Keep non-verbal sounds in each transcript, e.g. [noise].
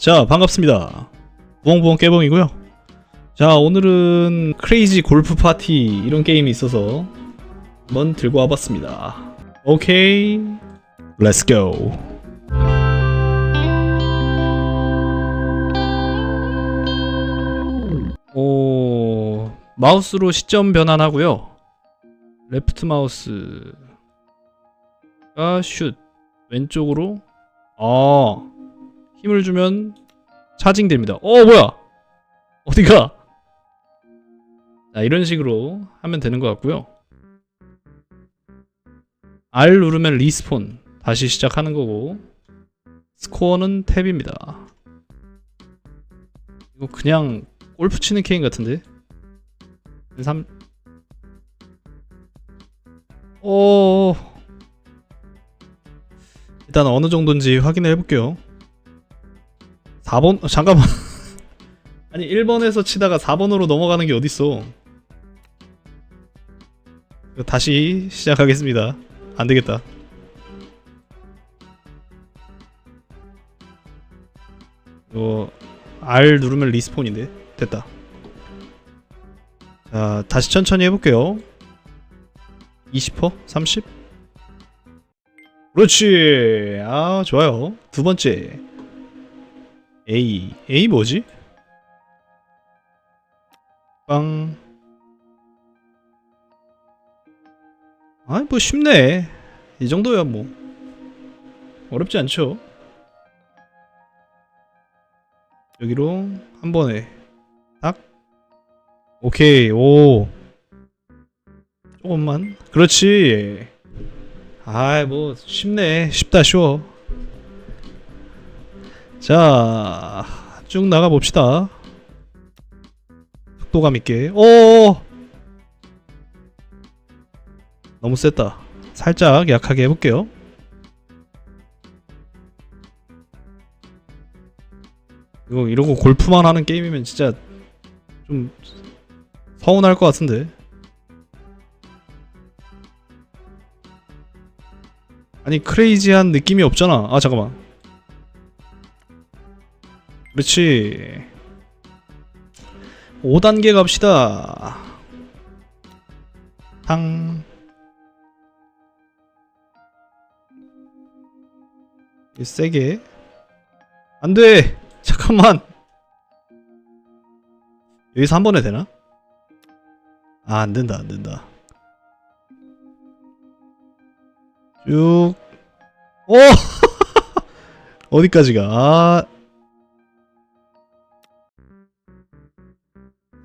자 반갑습니다. 부엉부엉 깨봉이고요. 자 오늘은 크레이지 골프 파티 이런 게임이 있어서 한번 들고 와봤습니다. 오케이 렛츠고 오 마우스로 시점 변환하고요. 레프트 마우스가 슛 왼쪽으로. 아 힘을 주면 차징 됩니다. 어 뭐야? 어디가? 자 이런 식으로 하면 되는 것 같고요. R 누르면 리스폰 다시 시작하는 거고 스코어는 탭입니다. 이거 그냥 골프 치는 게임 같은데? 3오 일단 어느 정도인지 확인을 해볼게요. 4번 어, 잠깐만. [laughs] 아니 1번에서 치다가 4번으로 넘어가는 게 어딨어? 다시 시작하겠습니다. 안되겠다. 이거 R 누르면 리스폰인데? 됐다. 자 다시 천천히 해볼게요. 20%? 30? 그렇지! 아 좋아요. 두 번째 A. A 뭐지? 빵. 아이 뭐 쉽네. 이 정도야 뭐. 어렵지 않죠? 여기로 한 번에. 딱. 오케이. 오. 조금만. 그렇지. 아이 뭐 쉽네. 쉽다 쉬워 자, 쭉 나가 봅시다. 속도감 있게. 오! 너무 셌다. 살짝 약하게 해볼게요. 이거 이러고 골프만 하는 게임이면 진짜 좀 서운할 것 같은데. 아니 크레이지한 느낌이 없잖아. 아 잠깐만. 그렇지. 5단계 갑시다. 탕이 세게. 안돼! [laughs] 잠깐만! 여기서 한 번에 되나? 아 안된다 안된다. 쭉. 오! [laughs] 어디까지가? 아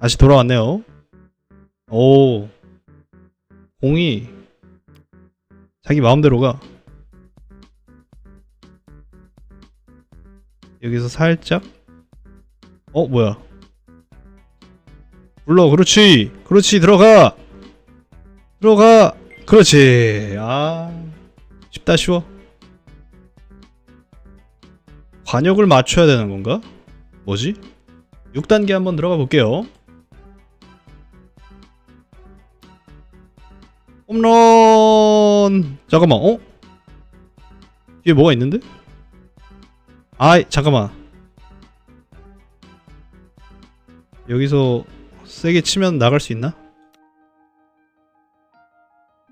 다시 돌아왔네요. 오, 공이 자기 마음대로 가. 여기서 살짝, 어 뭐야? 불러, 그렇지, 그렇지 들어가, 들어가, 그렇지. 아, 쉽다 쉬워. 관역을 맞춰야 되는 건가? 뭐지? 6단계 한번 들어가 볼게요. 홈런 잠깐만 어? 뒤에 뭐가 있는데? 아이 잠깐만 여기서 세게 치면 나갈 수 있나?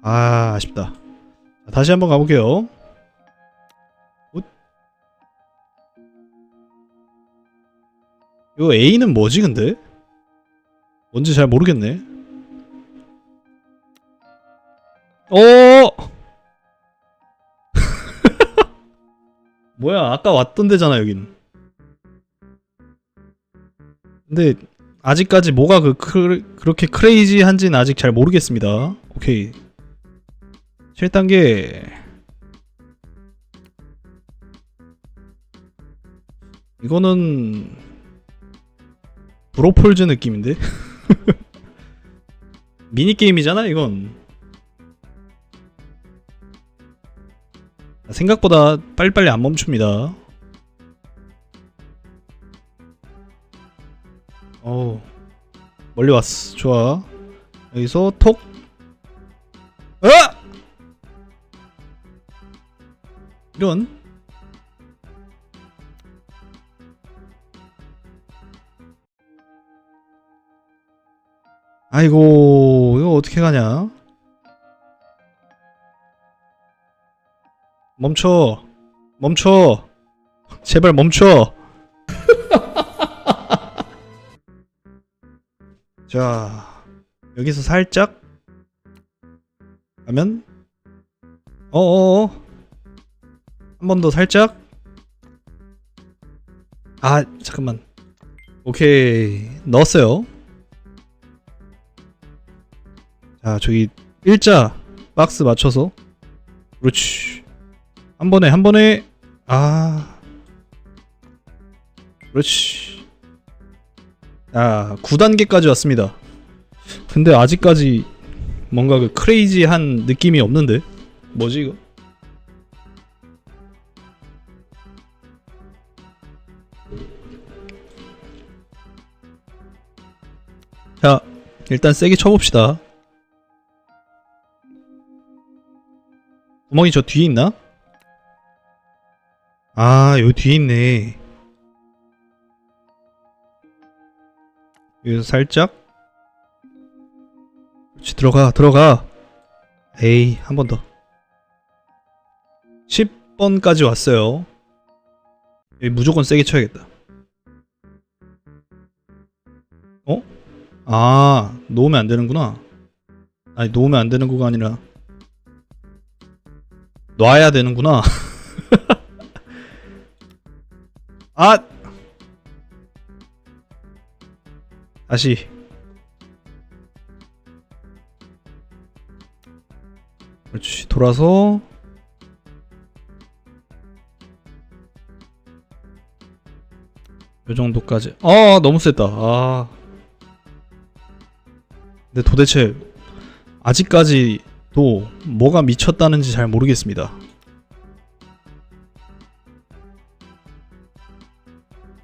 아 아쉽다 자, 다시 한번 가볼게요 굿. 이거 A는 뭐지 근데? 뭔지 잘 모르겠네 오! [laughs] 뭐야 아까 왔던 데잖아 여긴 근데 아직까지 뭐가 그 크, 그렇게 크레이지한지는 아직 잘 모르겠습니다 오케이 7단계 이거는 브로폴즈 느낌인데? [laughs] 미니게임이잖아 이건 생각보다 빨리빨리 안 멈춥니다. 어우 멀리 왔어. 좋아. 여기서 톡. 어! 이런. 아이고 이거 어떻게 가냐? 멈춰. 멈춰. 제발 멈춰. [laughs] 자 여기서 살짝 가면 어어어. 한 번 더 살짝. 아 잠깐만. 오케이. 넣었어요. 자 저기 일자 박스 맞춰서. 그렇지 한 번에 한 번에 아. 그렇지. 아 9단계까지 왔습니다. 근데 아직까지 뭔가 그 크레이지한 느낌이 없는데? 뭐지 이거? 자 일단 세게 쳐봅시다. 구멍이 저 뒤에 있나? 아, 여기 뒤에 있네. 여기서 살짝. 그렇지, 들어가, 들어가. 에이, 한 번 더. 10번까지 왔어요. 여기 무조건 세게 쳐야겠다. 어? 아, 놓으면 안 되는구나. 아니, 놓으면 안 되는 구가 아니라. 놔야 되는구나. [laughs] 아! 다시. 그렇지. 돌아서. 요 정도까지. 아, 너무 셌다. 아. 근데 도대체 아직까지도 뭐가 미쳤다는지 잘 모르겠습니다.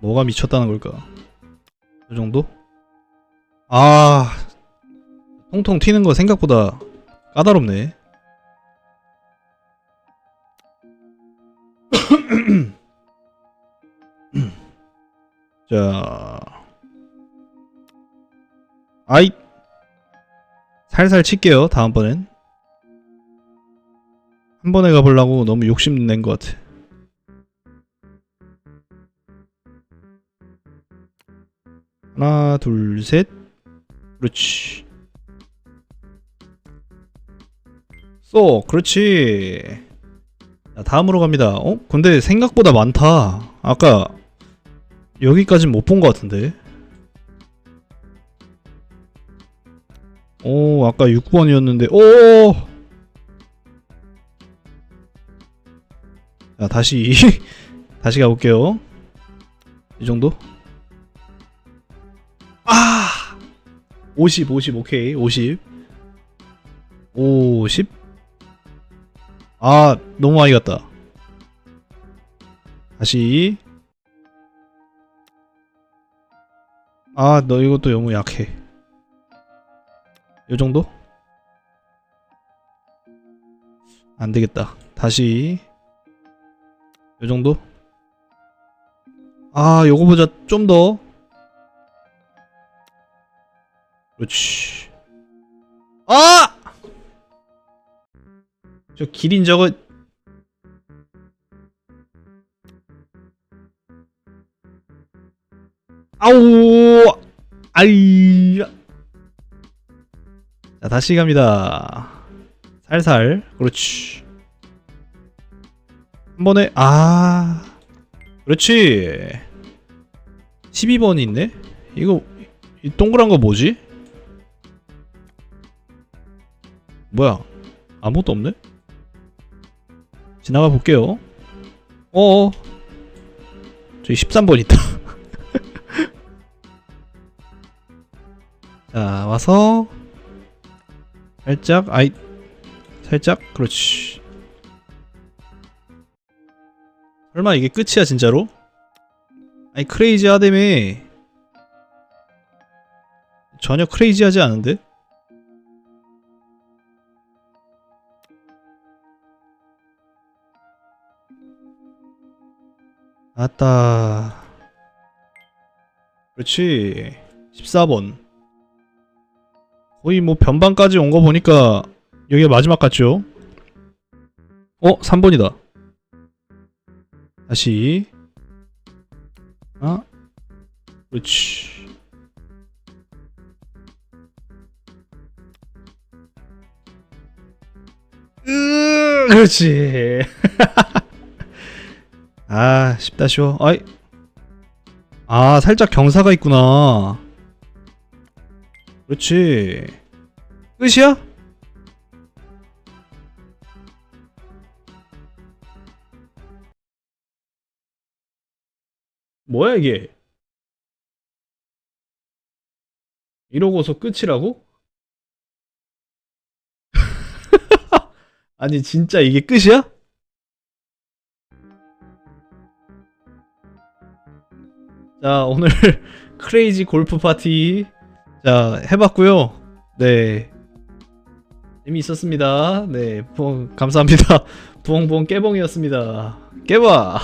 뭐가 미쳤다는 걸까? 이 정도? 아, 통통 튀는 거 생각보다 까다롭네. [coughs] 자, 아이, 살살 칠게요. 다음번엔 한 번에 가보려고 너무 욕심 낸 것 같아. 하나, 둘, 셋. 그렇지. 쏘, 그렇지. 자, 다음으로 갑니다. 어? 근데 생각보다 많다. 아까 여기까진 못 본 것 같은데. 오, 아까 6번이었는데, 오! 자, 다시, [laughs] 다시 가볼게요. 이 정도? 50, 50, 오케이. 50. 50. 아, 너무 많이 갔다. 다시. 아, 너 이것도 너무 약해. 요 정도? 안 되겠다. 다시. 요 정도? 아, 요거보다 좀 더. 그렇지. 아! 저 기린 저거 아우! 아이! 자, 다시 갑니다. 살살. 그렇지. 한 번에 아. 그렇지. 12번이 있네. 이거 이 동그란 거 뭐지? 뭐야? 아무것도 없네? 지나가 볼게요. 어어. 저기 13번 있다. [laughs] 자, 와서 살짝 아이 살짝 그렇지. 설마 이게 끝이야 진짜로? 아니 크레이지 하다며 전혀 크레이지하지 않은데? 아따 그렇지 14번 거의 뭐 변방까지 온 거 보니까 여기가 마지막 같죠? 어? 3번이다. 다시. 아? 그렇지. 으, 그렇지. [laughs] 아, 쉽다 쉬워. 아이. 아, 살짝 경사가 있구나. 그렇지. 끝이야? 뭐야 이게? 이러고서 끝이라고? [laughs] 아니 진짜 이게 끝이야? 자 오늘 [laughs] 크레이지 골프 파티 자 해봤고요. 네. 재미있었습니다. 네 부엉 감사합니다. [laughs] 부엉부엉 깨봉이었습니다. 깨봐